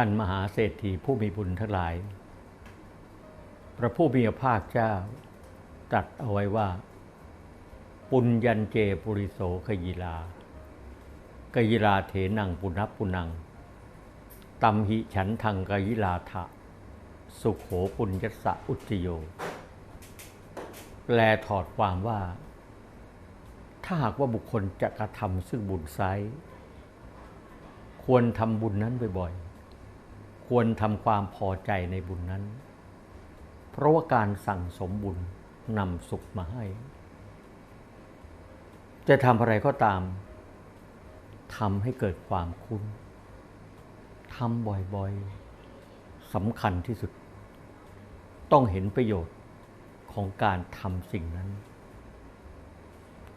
ท่านมหาเศรษฐีผู้มีบุญทั้งหลาย พระผู้มีพระภาคเจ้าตรัสเอาไว้ว่า ปุญญันเจปุริโสขยิลา กยิลาเถนังปุณพปุนังตัมหิฉันทังกยิลาทะ สุขโขปุญญสะอุจโย แปลถอดความว่า ถ้าหากว่าบุคคลจะกระทำซึ่งบุญไซควรทำบุญนั้นบ่อยๆ ควรทำความพอใจในบุญนั้น เพราะว่าการสั่งสมบุญนำสุขมาให้ จะทำอะไรก็ตามทำให้เกิดความคุ้นทำบ่อยๆสำคัญที่สุด ต้องเห็นประโยชน์ของการทำสิ่งนั้น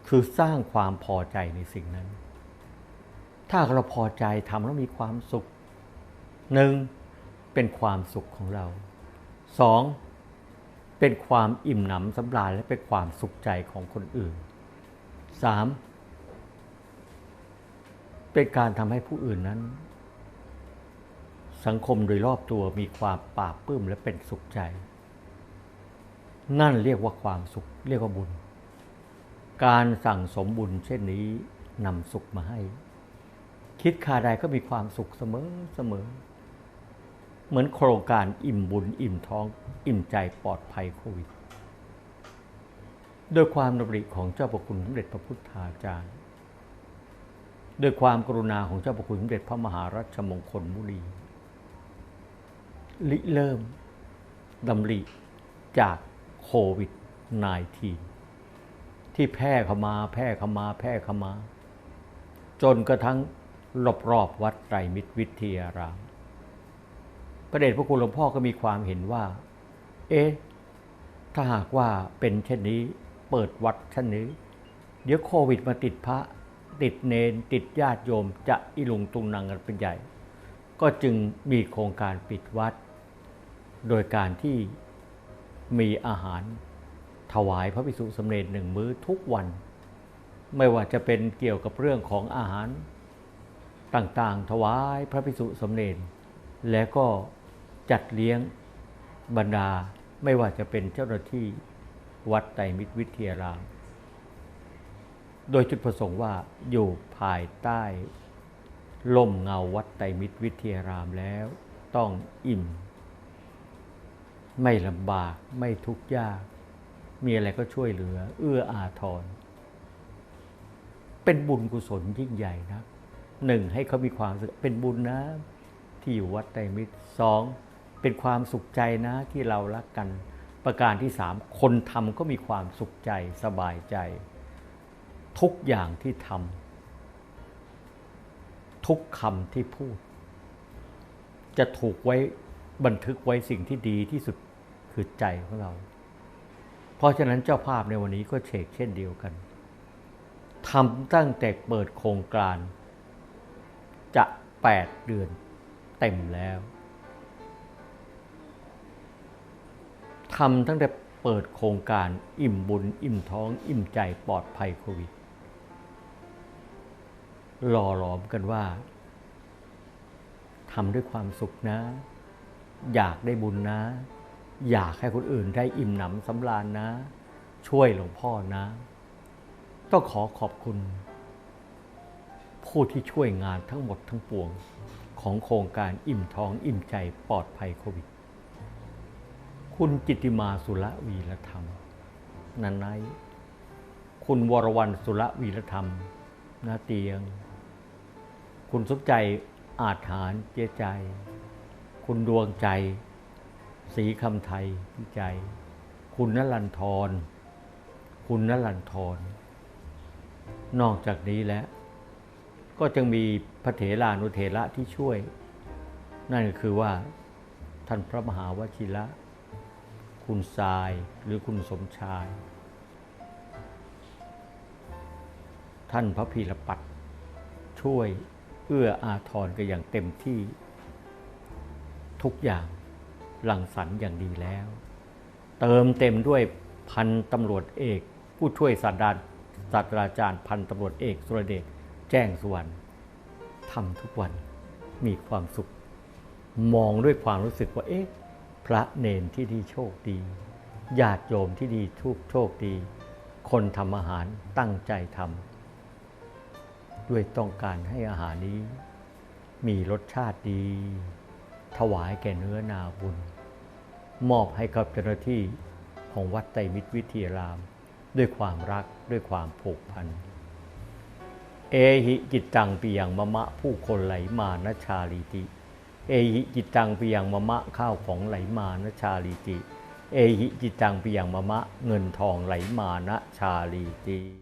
คือสร้างความพอใจในสิ่งนั้น ถ้าเราพอใจทำแล้วมีความสุขหนึ่ง เป็นความสุขของเราสองเป็นความอิ่มหนำสำราญและเป็นความสุขใจของคนอื่นสามเป็นการทำให้ผู้อื่นนั้น สังคมโดยรอบตัวมีความปราบปื้มและเป็นสุขใจ นั่นเรียกว่าความสุขเรียกว่าบุญ การสั่งสมบุญเช่นนี้นำสุขมาให้ คิดคาใดก็มีความสุขเสมอเสมอ เหมือนโครงการอิ่มบุญอิ่มท้อง อิ่มใจปลอดภัยโควิด โดยความดำริของเจ้าประคุณสมเด็จพระพุทธาจารย์ โดยความกรุณาของเจ้าประคุณสมเด็จพระมหารัชมงคลมุนีลิเริ่มดำริจากโควิด -19 ที่แพร่เข้ามาแพร่เข้ามาแพร่เข้ามา จนกระทั่งรอบรอบวัดไตรมิตรวิทยาราม พระเดชพระคุณหลวงพ่อก็มีความเห็นว่า เอ๊ะถ้าหากว่าเป็นเช่นนี้เปิดวัดเช่นนี้ เดี๋ยวโควิดมาติดพระ ติดเนนติดญาติโยมจะอิลุงตุงนังกันเป็นใหญ่ ก็จึงมีโครงการปิดวัด โดยการที่มีอาหารถวายพระภิกษุสมเด็จหนึ่งมื้อทุกวัน ไม่ว่าจะเป็นเกี่ยวกับเรื่องของอาหารต่างๆ ถวายพระภิกษุสมเด็จและก็ จัดเลี้ยงบรรดาไม่ว่าจะเป็นเจ้าหน้าที่วัดไตรมิตรวิทยาราม โดยจุดประสงค์ว่าอยู่ภายใต้ล่มเงาวัดไตรมิตรวิทยารามแล้ว ต้องอิ่ม ไม่ลำบากไม่ทุกข์ยาก มีอะไรก็ช่วยเหลือ เอื้ออาทร เป็นบุญกุศลยิ่งใหญ่นะหนึ่งให้เขามีความสึกเป็นบุญนะ ที่อยู่วัดไตรมิตรสอง เป็นความสุขใจนะที่เรารักกัน ประการที่สามคนทำก็มีความสุขใจสบายใจ ทุกอย่างที่ทำทุกคำที่พูด จะถูกไว้บันทึกไว้สิ่งที่ดีที่สุดคือใจของเรา เพราะฉะนั้นเจ้าภาพในวันนี้ก็เชกเช่นเดียวกันทำตั้งแต่เปิดโครงการ จะแปดเดือนเต็มแล้ว ทำตั้งแต่เปิดโครงการอิ่มบุญ อิ่มท้อง อิ่มใจปลอดภัยโควิดหล่อหลอมกันว่าทำด้วยความสุขนะ อยากได้บุญนะ อยากให้คนอื่นได้อิ่มหนำสำราญนะ ช่วยหลวงพ่อนะ ต้องขอขอบคุณ ผู้ที่ช่วยงานทั้งหมดทั้งปวง ของโครงการอิ่มท้องอิ่มใจปลอดภัยโควิด คุณจิติมาสุรวีรธรรมนันไนคุณวรวรรณสุรวีรธรรมนาเตียง คุณสมใจอาจหารเจใจ คุณดวงใจ สีคำไทยพิใจ คุณนลันทร คุณนลันทร นอกจากนี้แล้ว ก็จึงมีพระเถรานุเถระที่ช่วย นั่นก็คือว่าท่านพระมหาวชิระ คุณทรายหรือคุณสมชาย ท่านพระพีรปัตช่วยเอื้ออาทรกันอย่างเต็มที่ ทุกอย่างหลังสรรอย่างดีแล้ว เติมเต็มด้วยพันตำรวจเอก ผู้ช่วยศาสตราศาสตราจารย์พันตำรวจเอกสุรเดชแจ้งสุวรรณทำทุกวันมีความสุข มองด้วยความรู้สึกว่าเอ๊ะ พระเนนที่ดีโชคดีญาติโยมที่ดีทุกโชคดี คนทำอาหารตั้งใจทำด้วยต้องการให้อาหารนี้ มีรสชาติดี ถวายแก่เนื้อนาบุญ มอบให้กับเจ้าหน้าที่ของวัดไตรมิตรวิทยาราม ด้วยความรักด้วยความผูกพัน เอหิจิตตังปิยังมะมะผู้คนไหลมานะชาลีติ เอหิจิตังปิยังมะมะข้าวของไหลมานะชาลีติ เอหิจิตตังปิยังมะมะเงินทองไหลมานะชาลีติ